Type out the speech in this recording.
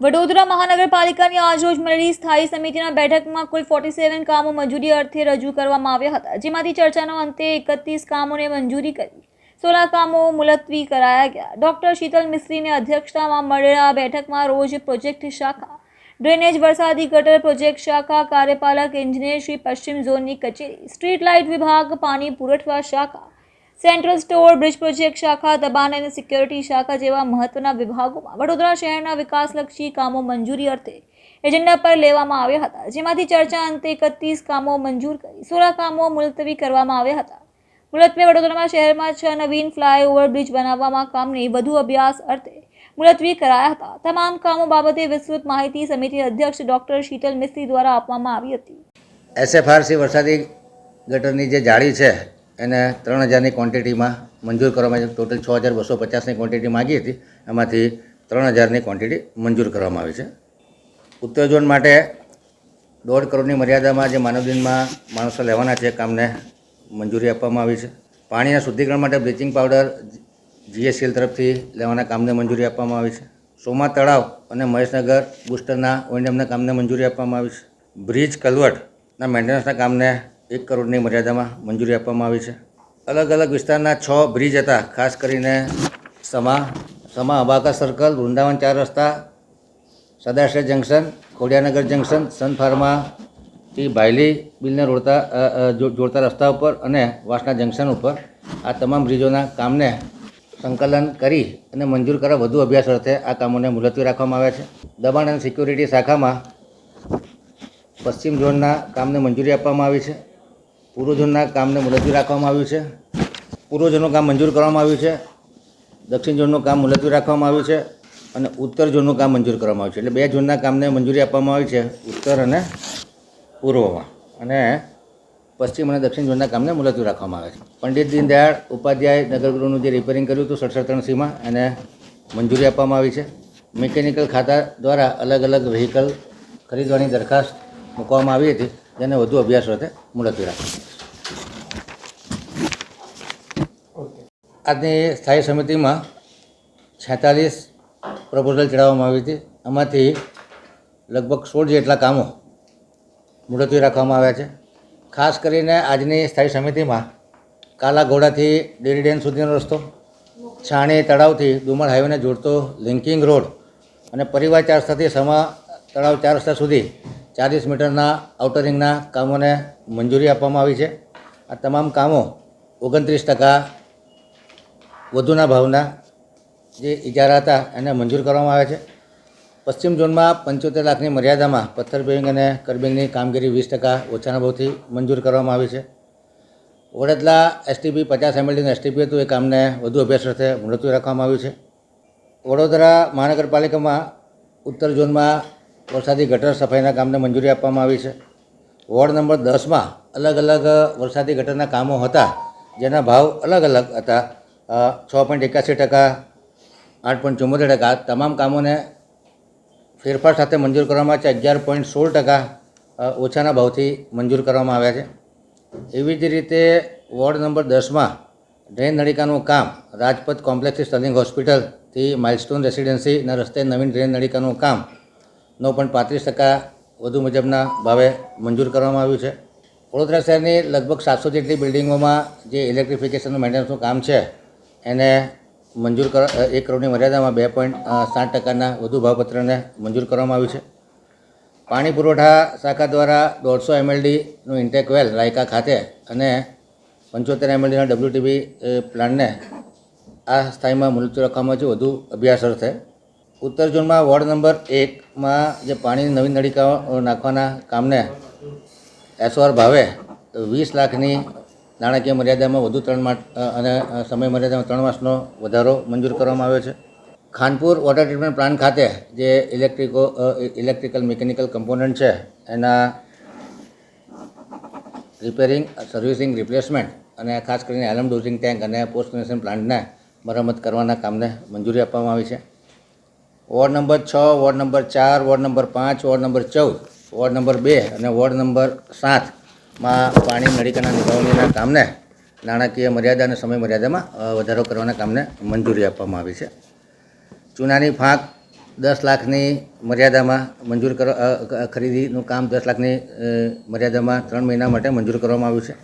વડોદરા મહાનગરપાલિકાની આજરોજ મળેલી સ્થાયી સમિતિના બેઠકમાં કુલ ફોર્ટી સેવન કામો મંજૂરી અર્થે રજૂ કરવામાં આવ્યા હતા, જેમાંથી ચર્ચાનો અંતે એકત્રીસ કામોને મંજૂરી કરી સોળા કામો મુલતવી કરાયા ગયા. ડોક્ટર શીતલ મિસ્ત્રીની અધ્યક્ષતામાં મળેલા બેઠકમાં રોજ પ્રોજેક્ટ શાખા, ડ્રેનેજ વરસાદી ગટર પ્રોજેક્ટ શાખા, કાર્યપાલક એન્જિનિયર શ્રી પશ્ચિમ ઝોનની કચેરી, સ્ટ્રીટ લાઇટ વિભાગ, પાણી પુરવઠા શાખા સેન્ટ્રલ સ્ટોર, બ્રિજ પ્રોજેક્ટ શાખા, દબાણ અને સિક્યોરિટી શાખા જેવા મહત્વના વિભાગોમાં વડોદરા શહેરના વિકાસલક્ષી કામો મંજૂરી અર્થે એજન્ડા પર લેવામાં આવ્યા હતા, જેમાંથી ચર્ચા અંતે એકત્રીસ કામો મંજૂર કરી સોળા કામો મુલતવી કરવામાં આવ્યા હતા. મુલતવી વડોદરામાં શહેરમાં છ નવીન ફ્લાયઓવર બ્રિજ બનાવવામાં કામને વધુ અભ્યાસ અર્થે મુલતવી કરાયા હતા. તમામ કામો બાબતે વિસ્તૃત માહિતી સમિતિ અધ્યક્ષ ડોક્ટર શીતલ મિસ્ત્રી દ્વારા આપવામાં આવી હતી. એસએફઆરસી વરસાદી ગટરની જે જાળી છે એને ત્રણ હજારની ક્વોન્ટિટીમાં મંજૂર કરવામાં આવી. ટોટલ છ હજાર બસો પચાસની ક્વોન્ટિટી માગી હતી. એમાંથી ત્રણ હજારની ક્વોન્ટિટી મંજૂર કરવામાં આવી છે. ઉત્તર ઝોન માટે દોઢ કરોડની મર્યાદામાં જે માનવદિનમાં માણસો લેવાના છે કામને મંજૂરી આપવામાં આવી છે. પાણીના શુદ્ધિકરણ માટે બ્લીચિંગ પાવડર જીએસસીએલ તરફથી લેવાના કામને મંજૂરી આપવામાં આવી છે. સોમા તળાવ અને મહેશનગર બુસ્ટરના ઓઇન્ડમના કામને મંજૂરી આપવામાં આવી છે. બ્રિજ કલવટના મેન્ટેનન્સના કામને એક કરોડની મર્યાદામાં મંજૂરી આપવામાં આવી છે. અલગ અલગ વિસ્તારના છ બ્રિજ હતા. ખાસ કરીને સમા સમા અબાકા સર્કલ, વૃંદાવન ચાર રસ્તા, Sadashay junction, Khodiyarnagar junction, Sun ફાર્માથી Bhayli બિલને રોડતા જોડતા રસ્તા ઉપર અને વાસના જંકશન ઉપર આ તમામ બ્રિજોના કામને સંકલન કરી અને મંજૂર કરવા વધુ અભ્યાસ અર્થે આ કામોને મુલતવી રાખવામાં આવ્યા છે. દબાણ અને સિક્યોરિટી શાખામાં પશ્ચિમ ઝોનના કામને મંજૂરી આપવામાં આવી છે. પૂર્વ ઝોનના કામને મુલતવી રાખવામાં આવ્યું છે. પૂર્વજોનું કામ મંજૂર કરવામાં આવ્યું છે. દક્ષિણ ઝોનનું કામ મુલતવી રાખવામાં આવ્યું છે અને ઉત્તર ઝોનનું કામ મંજૂર કરવામાં આવ્યું છે. એટલે બે ઝોનના કામને મંજૂરી આપવામાં આવી છે, ઉત્તર અને પૂર્વમાં. અને પશ્ચિમ અને દક્ષિણ ઝોનના કામને મુલતવી રાખવામાં આવે છે. પંડિત દીનદયાળ ઉપાધ્યાય નગરગૃહનું જે રિપેરિંગ કર્યું હતું સડસઠ ત્રણ સીમાં એને મંજૂરી આપવામાં આવી છે. મિકેનિકલ ખાતા દ્વારા અલગ અલગ વ્હીકલ ખરીદવાની દરખાસ્ત મૂકવામાં આવી હતી. જેને વધુ અભ્યાસ અર્થે મુલતવી રાખવામાં આજની સ્થાયી સમિતિમાં છેતાલીસ પ્રપોઝલ ચડાવવામાં આવી હતી. આમાંથી લગભગ સોળ જેટલા કામો મુલતવી રાખવામાં આવ્યા છે. ખાસ કરીને આજની સ્થાયી સમિતિમાં કાલા ઘોડાથી ડેરી ડેમ સુધીનો રસ્તો, છાણી તળાવથી ડુમર હાઈવેને જોડતો લિંકિંગ રોડ અને પરિવાર ચાર રસ્તાથી સમા તળાવ ચાર રસ્તા સુધી ચાલીસ મીટરના આઉટરિંગના કામોને મંજૂરી આપવામાં આવી છે. આ તમામ કામો ઓગણત્રીસ ટકા વધુના ભાવના જે ઇજારા હતા એને મંજૂર કરવામાં આવ્યા છે. પશ્ચિમ ઝોનમાં પંચોતેર લાખની મર્યાદામાં પથ્થર બેવિંગ અને કરબિંગની કામગીરી વીસ ટકા ઓછાના ભાવથી મંજૂર કરવામાં આવી છે. વડોદરા એસટીપી પચાસ એમએલડીનું એસટીપી હતું, એ કામને વધુ અભ્યાસ અર્થે મુલતવી રાખવામાં આવ્યું છે. વડોદરા મહાનગરપાલિકામાં ઉત્તર ઝોનમાં વરસાદી ગટર સફાઈના કામને મંજૂરી આપવામાં આવી છે. વોર્ડ નંબર દસમાં અલગ અલગ વરસાદી ગટરના કામો હતા, જેના ભાવ અલગ અલગ હતા. છ પોઈન્ટ એકાસી ટકા, આઠ પોઈન્ટ ચુમ્મોતેર ટકા તમામ કામોને ફેરફાર સાથે મંજૂર કરવામાં છે. અગિયાર પોઈન્ટ સોળ ટકા ઓછાના ભાવથી મંજૂર કરવામાં આવ્યા છે. એવી જ રીતે વોર્ડ નંબર દસમાં ડ્રેન નળિકાનું કામ, રાજપથ કોમ્પ્લેક્સથી સ્ટર્લિંગ હોસ્પિટલથી માઇલસ્ટોન રેસિડેન્સીના રસ્તે નવીન ડ્રેન નળિકાનું કામ નવ પોઈન્ટ પાંત્રીસ ટકા વધુ મુજબના ભાવે મંજૂર કરવામાં આવ્યું છે. વડોદરા શહેરની લગભગ સાતસો જેટલી બિલ્ડિંગોમાં જે ઇલેક્ટ્રિફિકેશનનું મેન્ટેનન્સનું કામ છે, એને મંજૂર કર એક કરોડની મર્યાદામાં બે પોઈન્ટ સાત ટકાના વધુ ભાવપત્રને મંજૂર કરવામાં આવ્યું છે. પાણી પુરવઠા શાખા દ્વારા દોઢસો એમએલડીનું ઇન્ટેક વેલ રાયકા ખાતે અને પંચોતેર એમએલડીના ડબ્લ્યુટીબી પ્લાન્ટને આ સ્થાયીમાં મુલતવી રાખવામાં છે. વધુ અભ્યાસ અર્થે ઉત્તર ઝોનમાં વોર્ડ નંબર એકમાં જે પાણીની નવી નળીકાઓ નાખવાના કામને એસઓઆર ભાવે વીસ લાખની નાણાકીય મર્યાદામાં વધુ ત્રણ અને સમય મર્યાદામાં ત્રણ માસનો વધારો મંજૂર કરવામાં આવ્યો છે. ખાનપુર વોટર ટ્રીટમેન્ટ પ્લાન્ટ ખાતે જે ઇલેક્ટ્રિકો ઇલેક્ટ્રિકલ મિકેનિકલ કમ્પોનન્ટ છે, એના રિપેરિંગ સર્વિસિંગ રિપ્લેસમેન્ટ અને ખાસ કરીને એલમ ડોઝિંગ ટેન્ક અને પોસ્ટ કનેક્શન પ્લાન્ટને મરામત કરવાના કામને મંજૂરી આપવામાં આવી છે. વોર્ડ નંબર છ, વોર્ડ નંબર ચાર, વોર્ડ નંબર પાંચ, વોર્ડ નંબર ચૌદ, વોર્ડ નંબર બે અને વોર્ડ નંબર સાતમાં પાણી નળિકાના નિભાવણીના કામને નાણાકીય મર્યાદા અને સમય મર્યાદામાં વધારો કરવાના કામને મંજૂરી આપવામાં આવી છે. ચૂનાની ફાંક દસ લાખની મર્યાદામાં મંજૂર કરવા ખરીદીનું કામ દસ લાખની મર્યાદામાં ત્રણ મહિના માટે મંજૂર કરવામાં આવ્યું છે.